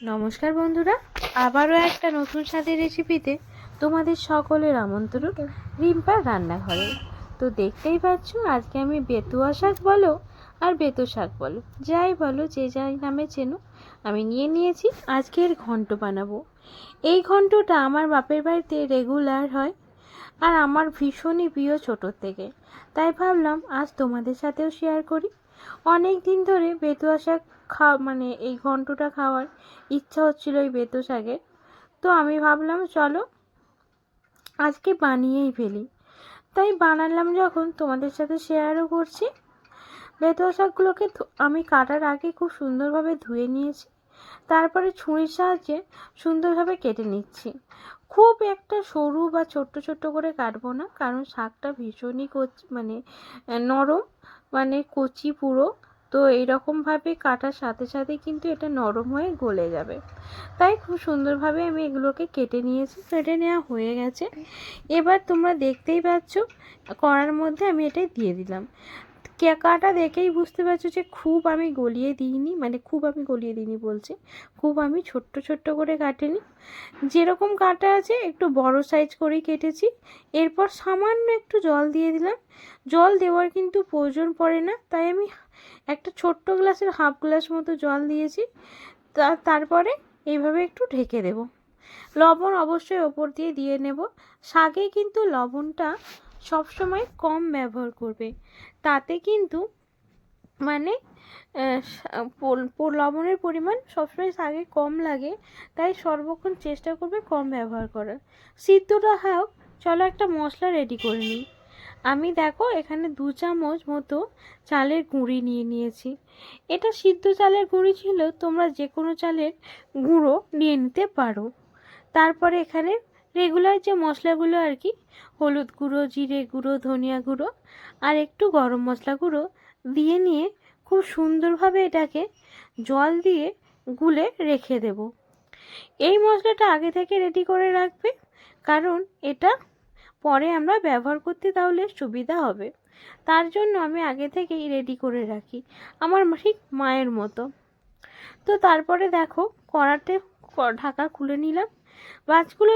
নমস্কার বন্ধুরা, আবারও একটা নতুন স্বাদের রেসিপিতে তোমাদের সকলের আমন্ত্রণ রিম্পার রান্নাঘরে। তো দেখতেই পাচ্ছ, আজকে আমি বেতুয়া শাক বলো আর বেতো শাক বলো, যাই বলো, যে যাই নামে চেনো, আমি নিয়ে নিয়েছি আজকের ঘন্ট বানাবো। এই ঘন্টটা আমার বাপের বাড়িতে রেগুলার হয় আর আমার ভীষণই প্রিয় ছোটোর থেকে। তাই ভাবলাম আজ তোমাদের সাথেও শেয়ার করি। অনেক দিন ধরে বেতুয়া শাক খা মানে এই ঘন্টটা খাওয়ার ইচ্ছা হচ্ছিল এই বেতু শাকের। তো আমি ভাবলাম, চলো আজকে বানিয়েই ফেলি। তাই বানালাম যখন তোমাদের সাথে শেয়ারও করছি। বেতুয়া শাকগুলোকে আমি কাটার আগে খুব সুন্দরভাবে ধুয়ে নিয়েছি। তারপরে ছুরির সাহায্যে সুন্দরভাবে কেটে নিচ্ছি। খুব একটা সরু বা ছোট্ট ছোট্ট করে কাটবো না। কারণ শাকটা ভীষণই কচি মানে নরম মানে কচি পুরো। তো এইরকমভাবে কাটার সাথে সাথে কিন্তু এটা নরম হয়ে গলে যাবে। তাই খুব সুন্দরভাবে আমি এগুলোকে কেটে নিয়েছি, কেটে নেওয়া হয়ে গেছে। এবার তোমরা দেখতেই পাচ্ছ, কড়ার মধ্যে আমি এটা দিয়ে দিলাম। কে- কাটা দেখেই বুঝতে পারছ যে খুব আমি গলিয়ে দিইনি মানে খুব আমি গলিয়ে দিইনি বলছি, খুব আমি ছোট্ট ছোট্ট করে কাটিনি। যেরকম কাটা আছে একটু বড় সাইজ করেই কেটেছি, এরপর সামান্য একটু জল দিয়ে দিলাম। জল দেওয়ার কিন্তু প্রয়োজন পড়ে না, তাই আমি একটা ছোট্ট গ্লাসের হাফ গ্লাস মতো জল দিয়েছি, তা তারপরে এইভাবে একটু ঢেকে দেব। লবণ অবশ্যই ওপর দিয়ে দিয়ে নেব। শাকে কিন্তু লবণটা সবসময় কম ব্যবহার করবে। তাতে কিন্তু মানে লবণের পরিমাণ সবসময় শাকে কম লাগে, তাই সর্বক্ষণ চেষ্টা করবে কম ব্যবহার করার। সিদ্ধটা হোক, চলো একটা মশলা রেডি করে নিই। আমি দেখো এখানে দু চামচ মতো চালের গুঁড়ি নিয়ে নিয়েছি। এটা সিদ্ধ চালের গুঁড়ি ছিল, তোমরা যে কোনো চালের গুঁড়ো নিয়ে নিতে পারো। তারপরে এখানে রেগুলার যে মশলাগুলো আর কি, হলুদ গুঁড়ো, জিরে গুঁড়ো, ধনিয়া গুঁড়ো আর একটু গরম মশলা গুঁড়ো দিয়ে নিয়ে খুব সুন্দরভাবে এটাকে জল দিয়ে গুলে রেখে দেব। এই মশলাটা আগে থেকে রেডি করে রাখবে, কারণ এটা পরে আমরা ব্যবহার করতে তাহলে সুবিধা হবে। তার জন্য আমি আগে থেকেই রেডি করে রাখি, আমার ঠিক মায়ের মতো। তো তারপরে দেখো কড়াতে ঢাকা খুলে নিলাম। মাছগুলো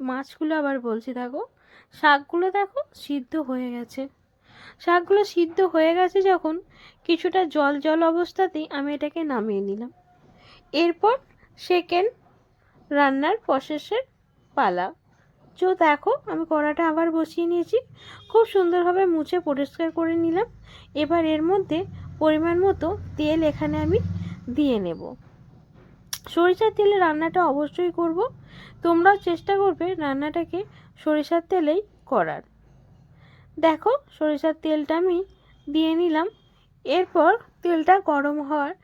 মাছগুলো আবার বলছি, দেখো। শাকগুলো দেখো সিদ্ধ হয়ে গেছে। শাকগুলো সিদ্ধ হয়ে গেছে যখন কিছুটা জল জল অবস্থাতেই আমি এটাকে নামিয়ে নিলাম। এরপর সেকেন্ড রান্নার প্রসেসের পালা। তো দেখো, আমি কড়াটা আবার বসিয়ে নিয়েছি। খুব সুন্দরভাবে মুছে পরিষ্কার করে নিলাম। এবার এর মধ্যে পরিমাণ মতো তেল এখানে আমি দিয়ে নেব। সরিষার তেলে রান্নাটা অবশ্যই করব। তোমরাও চেষ্টা করবে রান্নাটাকে সরিষার তেলেই করার। দেখো, সরিষার তেলটা আমি দিয়ে নিলাম। এরপর তেলটা গরম হওয়ার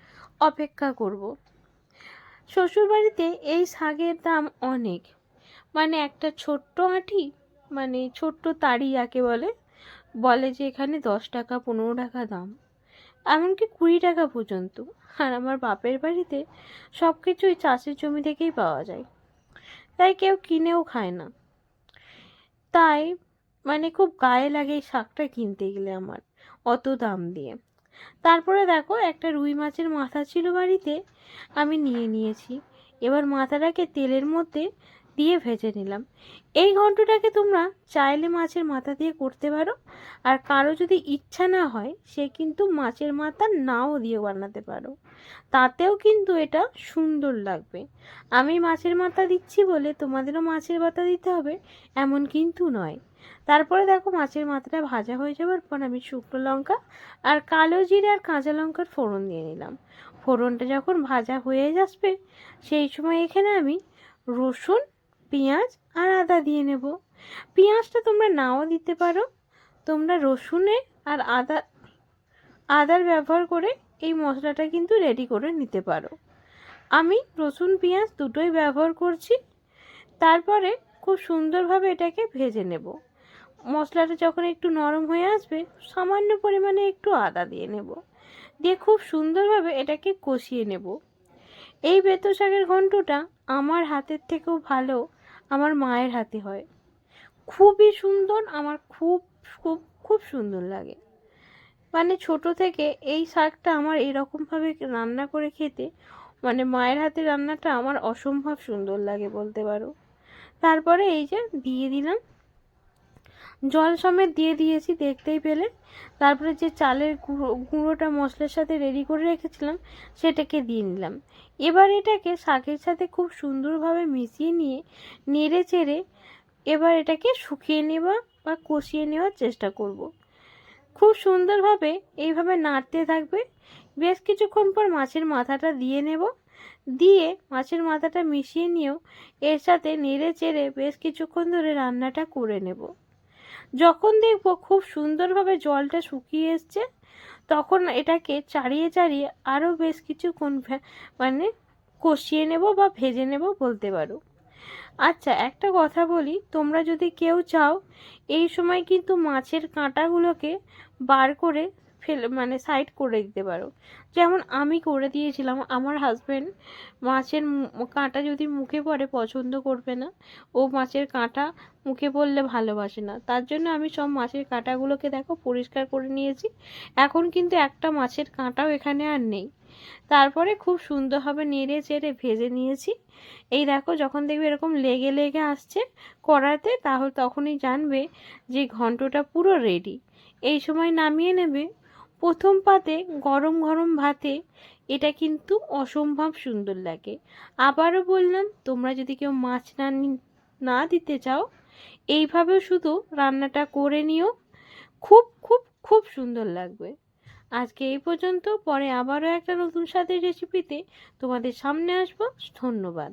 অপেক্ষা করব। শ্বশুরবাড়িতে এই শাকের দাম অনেক। মানে একটা ছোট্ট আঁটি মানে ছোট্ট তাড়ি যাকে বলে বলে যে এখানে দশ টাকা, পনেরো টাকা দাম। এমনকি কুড়ি টাকা পর্যন্ত। আর আমার বাপের বাড়িতে সব কিছুই চাষের জমি থেকেই পাওয়া যায়। তাই কেউ কিনেও খায় না। তাই মানে খুব গায়ে লাগে এই শাকটা কিনতে গেলে আমার, অত দাম দিয়ে। তারপরে দেখো একটা রুই মাছের মাথা ছিল বাড়িতে, আমি নিয়ে নিয়েছি। এবার মাথাটাকে তেলের মধ্যে দিয়ে ভেজে নিলাম। এই ঘন্টটাকে তোমরা চাইলে মাছের মাথা দিয়ে করতে পারো। আর কারও যদি ইচ্ছা না হয়, সে কিন্তু মাছের মাথা নাও দিয়ে বানাতে পারো। তাতেও কিন্তু এটা সুন্দর লাগবে। আমি মাছের মাথা দিচ্ছি বলে তোমাদেরও মাছের মাথা দিতে হবে, এমন কিন্তু নয়। তারপরে দেখো মাছের মাথাটা ভাজা হয়ে যাওয়ার পর আমি শুকনো লঙ্কা আর কালো জিরে আর কাঁচা লঙ্কার ফোড়ন দিয়ে নিলাম। ফোড়নটা যখন ভাজা হয়ে আসবে, সেই সময় এখানে আমি রসুন পেঁয়াজ আর আদা দিয়ে নেব। পেঁয়াজটা তোমরা নাও দিতে পারো। তোমরা রসুনে আর আদা, আদার ব্যবহার করে এই মশলাটা কিন্তু রেডি করে নিতে পারো। আমি রসুন, পেঁয়াজ দুটোই ব্যবহার করছি। তারপরে খুব সুন্দরভাবে এটাকে ভেজে নেব। মশলাটা যখন একটু নরম হয়ে আসবে, সামান্য পরিমাণে একটু আদা দিয়ে নেব। দিয়ে খুব সুন্দরভাবে এটাকে কষিয়ে নেব। এই বেতো শাকের ঘন্টটা আমার হাতের থেকেও ভালো আমার মায়ের হাতে হয়। খুবই সুন্দর, আমার খুব খুব খুব সুন্দর লাগে। মানে ছোট থেকে এই শাকটা আমার এরকমভাবে রান্না করে খেতে মানে মায়ের হাতে রান্নাটা আমার অসম্ভব সুন্দর লাগে বলতে পারো। তারপরে এই যে দিয়ে দিলাম জল সমেত দিয়ে দিয়েছি, দেখতেই পেলে। তারপরে যে চালের গুঁড়ো, গুঁড়োটা মশলার সাথে রেডি করে রেখেছিলাম, সেটাকে দিয়ে নিলাম। এবার এটাকে শাকের সাথে খুব সুন্দরভাবে মিশিয়ে নিয়ে, নেড়ে চেড়ে এবার এটাকে শুকিয়ে নেওয়া বা কষিয়ে নেওয়ার চেষ্টা করব। খুব সুন্দরভাবে এইভাবে নাড়তে থাকবে। বেশ কিছুক্ষণ পর মাছের মাথাটা দিয়ে নেব। দিয়ে মাছের মাথাটা মিশিয়ে নিয়েও এর সাথে নেড়ে চেড়ে বেশ কিছুক্ষণ ধরে রান্নাটা করে নেব। যখন দেখব খুব সুন্দরভাবে জলটা শুকিয়ে এসছে, তখন এটাকে চাড়িয়ে চাড়িয়ে আরও বেশ কিছুক্ষণ মানে কষিয়ে নেব বা ভেজে নেব বলতে পারো। আচ্ছা একটা কথা বলি, তোমরা যদি কেউ চাও, এই সময় কিন্তু মাছের কাঁটাগুলোকে বার করে ফেলে মানে সাইড করে দিতে পারো। যেমন আমি করে দিয়েছিলাম, আমার হাজব্যান্ড মাছের কাঁটা যদি মুখে পড়ে, পছন্দ করবে না, ও মাছের কাঁটা মুখে পড়লে ভালোবাসে না। তার জন্য আমি সব মাছের কাঁটাগুলোকে দেখো পরিষ্কার করে নিয়েছি। এখন কিন্তু একটা মাছের কাঁটাও এখানে আর নেই। তারপরে খুব সুন্দরভাবে নেড়ে চেড়ে ভেজে নিয়েছি। এই দেখো যখন দেখবে এরকম লেগে লেগে আসছে কড়াতে তাহলে তখনই জানবে যে ঘন্টটা পুরো রেডি এই সময় নামিয়ে নেবে প্রথম পাতে গরম গরম ভাতে এটা কিন্তু অসম্ভব সুন্দর লাগে। আবারও বললাম, তোমরা যদি কেউ মাছ না না দিতে চাও, এইভাবেও শুধু রান্নাটা করে নিও। খুব খুব খুব সুন্দর লাগবে। আজকে এই পর্যন্ত, পরে আবারও একটা নতুন স্বাদের রেসিপিতে তোমাদের সামনে আসব। ধন্যবাদ।